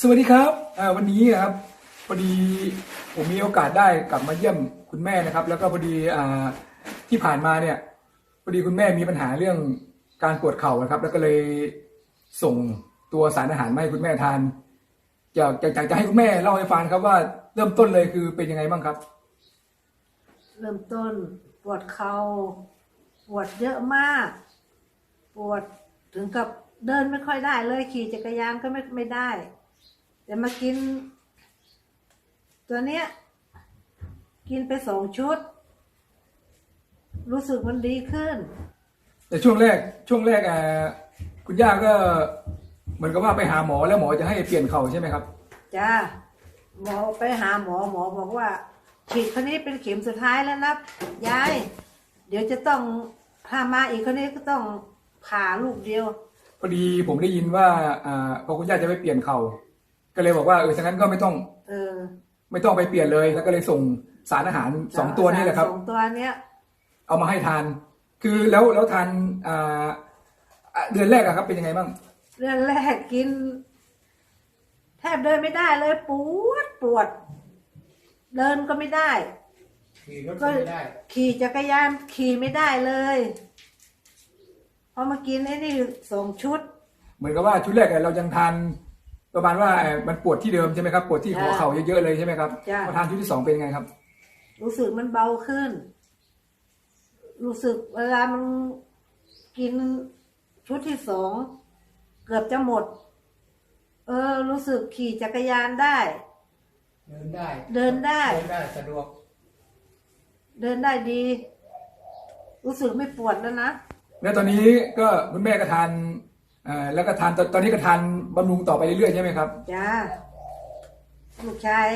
สวัสดีครับวันนี้นะครับพอดีผมมีโอกาสได้กลับมาเยี่ยมคุณแม่นะครับ แล้วก็พอดีอที่ผ่านมาเนี่ยพอดีคุณแม่มีปัญหาเรื่องการปวดเข่านะครับ แล้วก็เลยส่งตัวสารอาหารมาให้คุณแม่ทานอยากอยากจะให้คุณแม่เล่าให้ฟังครับว่าเริ่มต้นเลยคือเป็นยังไงบ้างครับ เริ่มต้นปวดเขา่าปวดเยอะมาก ปวดถึงกับเดินไม่ค่อยได้เลยขี่จักรยานก็ไม่ไม่ได้ แต่มากิน ตัวเนี้ย กินไปสองชุด รู้สึกมันดีขึ้น แต่ช่วงแรกช่วงแรกอ่าคุณย่าก็ เหมือนกับว่าไปหาหมอแล้วหมอจะให้เปลี่ยนเข่าใช่ไหมครับ จ้าหมอไปหาหมอหมอบอกว่า ฉีดคนนี้เป็นเข็มสุดท้ายแล้วนะยาย เดี๋ยวจะต้องถ้ามาอีกคนนี้ก็ต้องผ่าลูกเดียว พอดีผมได้ยินว่าอ่าพอคุณย่าจะไปเปลี่ยนเข่า ก็เลยบอกว่าเออฉะนั้นก็ไม่ต้อง เออ ไม่ต้องไปเปลี่ยนเลย แล้วก็เลยส่งสารอาหารสองตัวนี้แหละครับสองตัวเนี้ย เอามาให้ทาน คือแล้วแล้วทานอ่าอะเดือนแรกอะครับเป็นยังไงบ้างเรื่องแรกกิน แทบเดินไม่ได้เลยปวดปวด เดินก็ไม่ได้ขี่รถก็ไม่ได้ ขี่จักรยานขี่ไม่ได้เลยพอมากินไอ้นี่สองชุด เหมือนกับว่าชุดแรกอะเรายังทาน ประมาณว่าเอ่อมันปวดที่เดิมใช่ไหมครับ ปวดที่หัวจ้ะเข่าเยอะๆเลยใช่ไหมครับจ้ะ พอทานชุดที่สองเป็นยังไงครับ รู้สึกมันเบาขึ้น รู้สึกเวลามันกินชุดที่สองเกือบจะหมด เออ รู้สึกขี่จักรยานได้ เดินได้ เดินได้ เดินได้สะดวก เดินได้ดี รู้สึกไม่ปวดแล้วนะ แล้วตอนนี้ก็คุณแม่ก็ทานเอ่อแล้วก็ทานตอนตอนนี้ก็ทานบำรุงต่อไปเรื่อยๆใช่ไหมครับจ้าลูกชาย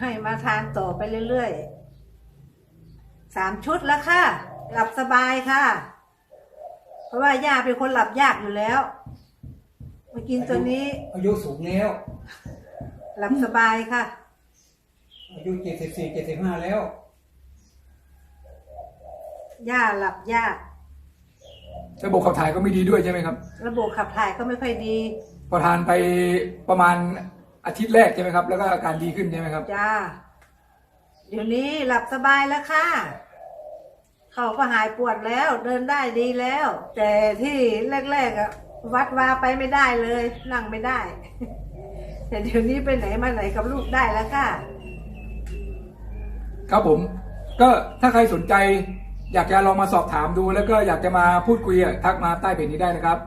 ให้มาทานต่อไปเรื่อยๆสามชุดแล้วค่ะ หลับสบายค่ะ เพราะว่าย่าเป็นคนหลับยากอยู่แล้วมากินตัวนี้ อายุสูงแล้ว หลับสบายค่ะ อายุเจ็ดสิบสี่เจ็ดสิบห้าแล้ว ย่าหลับยาก ระบบขับถ่ายก็ไม่ดีด้วยใช่ไหมครับ ระบบขับถ่ายก็ไม่ค่อยดี พอทานไปประมาณอาทิตย์แรกใช่ไหมครับ แล้วก็อาการดีขึ้นใช่ไหมครับ จ้า เดี๋ยวนี้หลับสบายแล้วค่ะ เขาก็หายปวดแล้ว เดินได้ดีแล้ว แต่ที่แรกๆอะวัดวาไปไม่ได้เลย นั่งไม่ได้ แต่เดี๋ยวนี้ไปไหนมาไหนกับลูกได้แล้วค่ะ ครับผม ก็ถ้าใครสนใจ อยากจะลองมาสอบถามดู แล้วก็อยากจะมาพูดคุยทักมาใต้เพจนี้ได้นะครับ